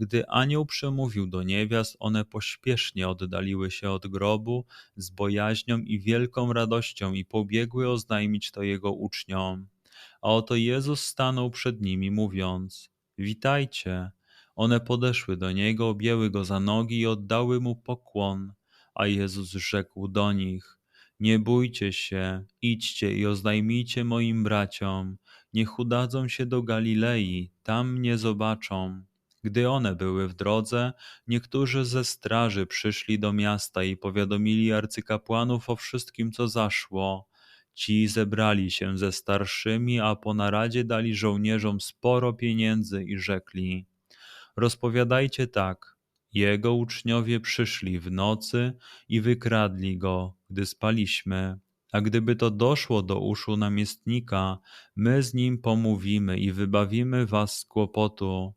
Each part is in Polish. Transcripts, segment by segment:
Gdy anioł przemówił do niewiast, one pośpiesznie oddaliły się od grobu z bojaźnią i wielką radością i pobiegły oznajmić to jego uczniom. A oto Jezus stanął przed nimi, mówiąc: Witajcie. One podeszły do niego, objęły go za nogi i oddały mu pokłon. A Jezus rzekł do nich: Nie bójcie się, idźcie i oznajmijcie moim braciom, niech udadzą się do Galilei, tam mnie zobaczą. Gdy one były w drodze, niektórzy ze straży przyszli do miasta i powiadomili arcykapłanów o wszystkim, co zaszło. Ci zebrali się ze starszymi, a po naradzie dali żołnierzom sporo pieniędzy i rzekli: Rozpowiadajcie tak. Jego uczniowie przyszli w nocy i wykradli go, gdy spaliśmy. A gdyby to doszło do uszu namiestnika, my z nim pomówimy i wybawimy was z kłopotu.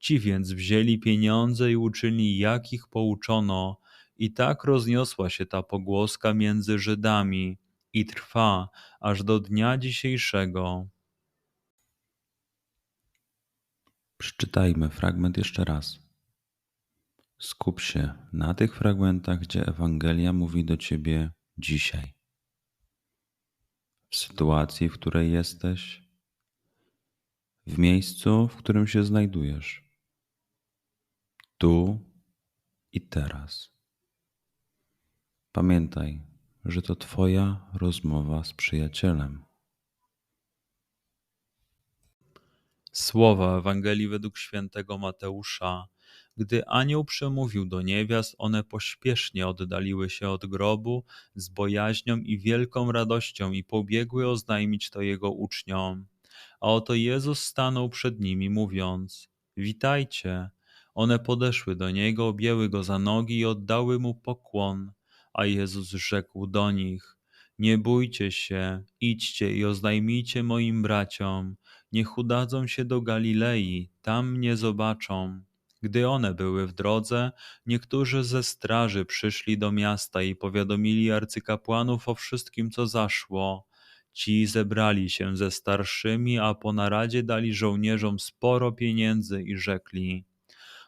Ci więc wzięli pieniądze i uczyli, jak ich pouczono, i tak rozniosła się ta pogłoska między Żydami i trwa aż do dnia dzisiejszego. Przeczytajmy fragment jeszcze raz. Skup się na tych fragmentach, gdzie Ewangelia mówi do ciebie dzisiaj. W sytuacji, w której jesteś, w miejscu, w którym się znajdujesz tu i teraz. Pamiętaj, że to Twoja rozmowa z przyjacielem. Słowa Ewangelii według świętego Mateusza. Gdy anioł przemówił do niewiast, one pośpiesznie oddaliły się od grobu z bojaźnią i wielką radością i pobiegły oznajmić to jego uczniom. A oto Jezus stanął przed nimi, mówiąc: Witajcie. One podeszły do niego, objęły go za nogi i oddały mu pokłon. A Jezus rzekł do nich: Nie bójcie się, idźcie i oznajmijcie moim braciom, niech udadzą się do Galilei, tam mnie zobaczą. Gdy one były w drodze, niektórzy ze straży przyszli do miasta i powiadomili arcykapłanów o wszystkim, co zaszło. Ci zebrali się ze starszymi, a po naradzie dali żołnierzom sporo pieniędzy i rzekli: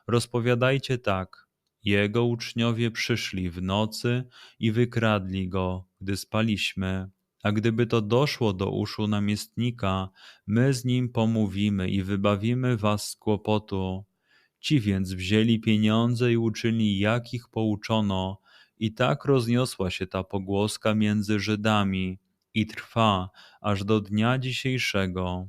Rozpowiadajcie tak. Jego uczniowie przyszli w nocy i wykradli go, gdy spaliśmy. A gdyby to doszło do uszu namiestnika, my z nim pomówimy i wybawimy was z kłopotu. Ci więc wzięli pieniądze i uczyli, jak ich pouczono, i tak rozniosła się ta pogłoska między Żydami i trwa aż do dnia dzisiejszego.